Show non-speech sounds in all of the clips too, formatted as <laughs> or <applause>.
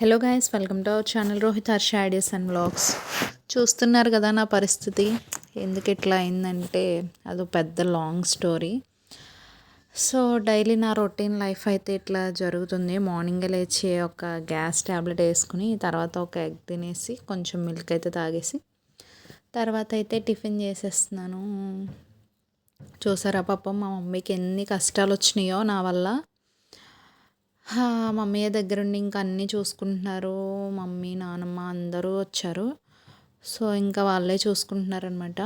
Hello guys welcome to our channel Rohit Harsha ideas and blogs చూస్తున్నారు కదా నా పరిస్థితి. ఎందుకు ఇట్లా అయిందంటే అది పెద్ద లాంగ్ స్టోరీ సో డైలీ నా రొటీన్ లైఫ్ అయితే ఇట్లా జరుగుతుంది. మార్నింగ్ లేచి ఒక గ్యాస్ ట్యాబ్లెట్ వేసుకుని తర్వాత ఒక ఎగ్ తినేసి కొంచెం మిల్క్ అయితే తాగేసి తర్వాత అయితే టిఫిన్ చేసేస్తున్నాను. చూసారా పాపం మా మమ్మీకి ఎన్ని కష్టాలు వచ్చినాయో నా వల్ల. మమ్మీ దగ్గరుండి ఇంకా అన్నీ చూసుకుంటున్నారు. మమ్మీ నానమ్మ అందరూ వచ్చారు. సో ఇంకా వాళ్ళే చూసుకుంటున్నారనమాట.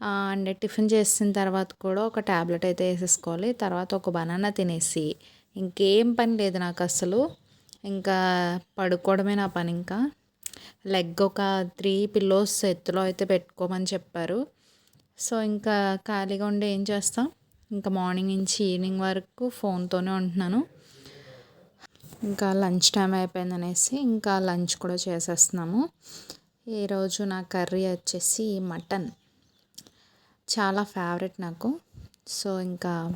అండ్ టిఫిన్ చేసిన తర్వాత కూడా ఒక ట్యాబ్లెట్ అయితే వేసేసుకోవాలి. తర్వాత ఒక బనానా తినేసి ఇంకేం పని లేదు నాకు అసలు. ఇంకా పడుకోవడమే నా పని ఇంకా. లెగ్ ఒక త్రీ పిల్లోస్ ఎత్తులో అయితే పెట్టుకోమని చెప్పారు. సో ఇంకా ఖాళీగా ఉండి ఏం చేస్తాం? ఇంకా మార్నింగ్ నుంచి ఈవినింగ్ వరకు ఫోన్తోనే ఉంటున్నాను. ఇంకా లంచ్ టైం అయిపోయింది అనేసి ఇంకా లంచ్ కూడా చేసేస్తున్నాము. ఈరోజు నా కర్రీ వచ్చేసి మటన్. చాలా ఫేవరెట్ నాకు. సో ఇంకా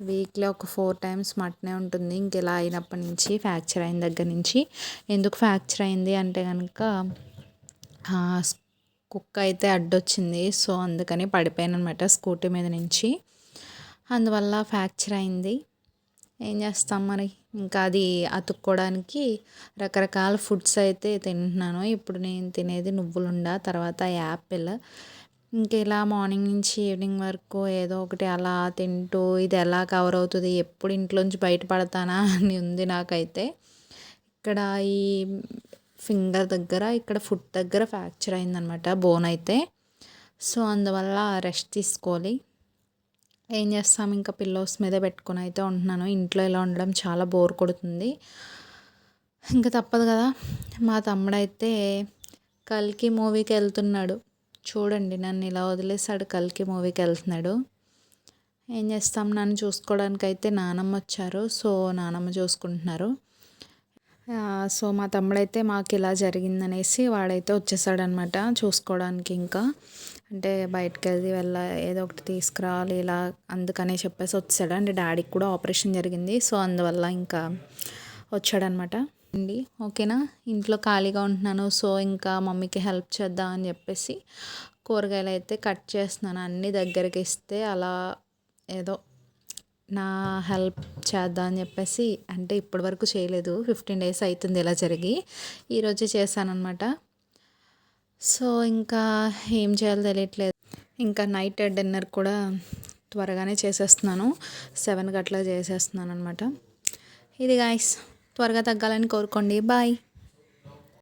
వీక్లీ ఒక ఫోర్ టైమ్స్ మటనే ఉంటుంది. ఇంక ఇలా అయినప్పటి నుంచి ఫ్రాక్చర్ అయిన దగ్గర నుంచి. ఎందుకు ఫ్రాక్చర్ అయింది అంటే కనుక కుక్క అయితే అడ్డొచ్చింది. సో అందుకని పడిపోయాను అనమాట స్కూటీ మీద నుంచి. అందువల్ల ఫ్రాక్చర్ అయింది. ఏం చేస్తాం మరి? ఇంకా అది అతుక్కోవడానికి రకరకాల ఫుడ్స్ అయితే తింటున్నాను. ఇప్పుడు నేను తినేది నువ్వులుండ తర్వాత యాపిల్. ఇంకా ఇలా మార్నింగ్ నుంచి ఈవినింగ్ వరకు ఏదో ఒకటి అలా తింటూ ఇది ఎలా కవర్ అవుతుంది ఎప్పుడు ఇంట్లోంచి బయటపడతానా <laughs> అని ఉంది నాకైతే. ఇక్కడ ఈ ఫింగర్ దగ్గర ఇక్కడ ఫుట్ దగ్గర ఫ్రాక్చర్ అయిందనమాట బోన్ అయితే. సో అందువల్ల రెస్ట్ తీసుకోవాలి. ఏం చేస్తాం? ఇంకా పిల్లోస్ మీద పెట్టుకుని అయితే ఉంటున్నాను. ఇంట్లో ఇలా ఉండడం చాలా బోర్ కొడుతుంది. ఇంకా తప్పదు కదా. మా తమ్ముడైతే కల్కి మూవీకి వెళ్తున్నాడు. చూడండి నన్ను ఇలా వదిలేసాడు కల్కి మూవీకి వెళ్తున్నాడు. ఏం చేస్తాం? నన్ను చూసుకోవడానికి అయితే నానమ్మ వచ్చారు. సో నానమ్మ చూసుకుంటున్నారు. సో మా తమ్ముడైతే మాకు ఇలా జరిగిందనేసి వాడైతే వచ్చేసాడనమాట చూసుకోవడానికి ఇంకా. అంటే బయటకు వెళ్ళి వెళ్ళ ఏదో ఒకటి తీసుకురావాలి ఇలా అందుకనే చెప్పేసి వచ్చాడు అంటే డాడీకి కూడా ఆపరేషన్ జరిగింది. సో అందువల్ల ఇంకా వచ్చాడనమాట. అండి ఓకేనా? ఇంట్లో ఖాళీగా ఉంటున్నాను. సో ఇంకా మమ్మీకి హెల్ప్ చేద్దాం అని చెప్పేసి కూరగాయలు అయితే కట్ చేస్తున్నాను. అన్నీ దగ్గరికి ఇస్తే అలా ఏదో నా హెల్ప్ చేద్దాం అని చెప్పేసి అంటే ఇప్పటి వరకు చేయలేదు. ఫిఫ్టీన్ డేస్ అవుతుంది ఇలా జరిగి. ఈరోజు చేశానమాట సో ఇంకా ఏం చేయాలో తెలియట్లేదు. ఇంకా నైట్ డిన్నర్ కూడా త్వరగానే చేసేస్తున్నాను. సెవెన్ అట్లా చేసేస్తున్నాను అనమాట ఇది గాయస్ త్వరగా తగ్గాలని కోరుకోండి. బాయ్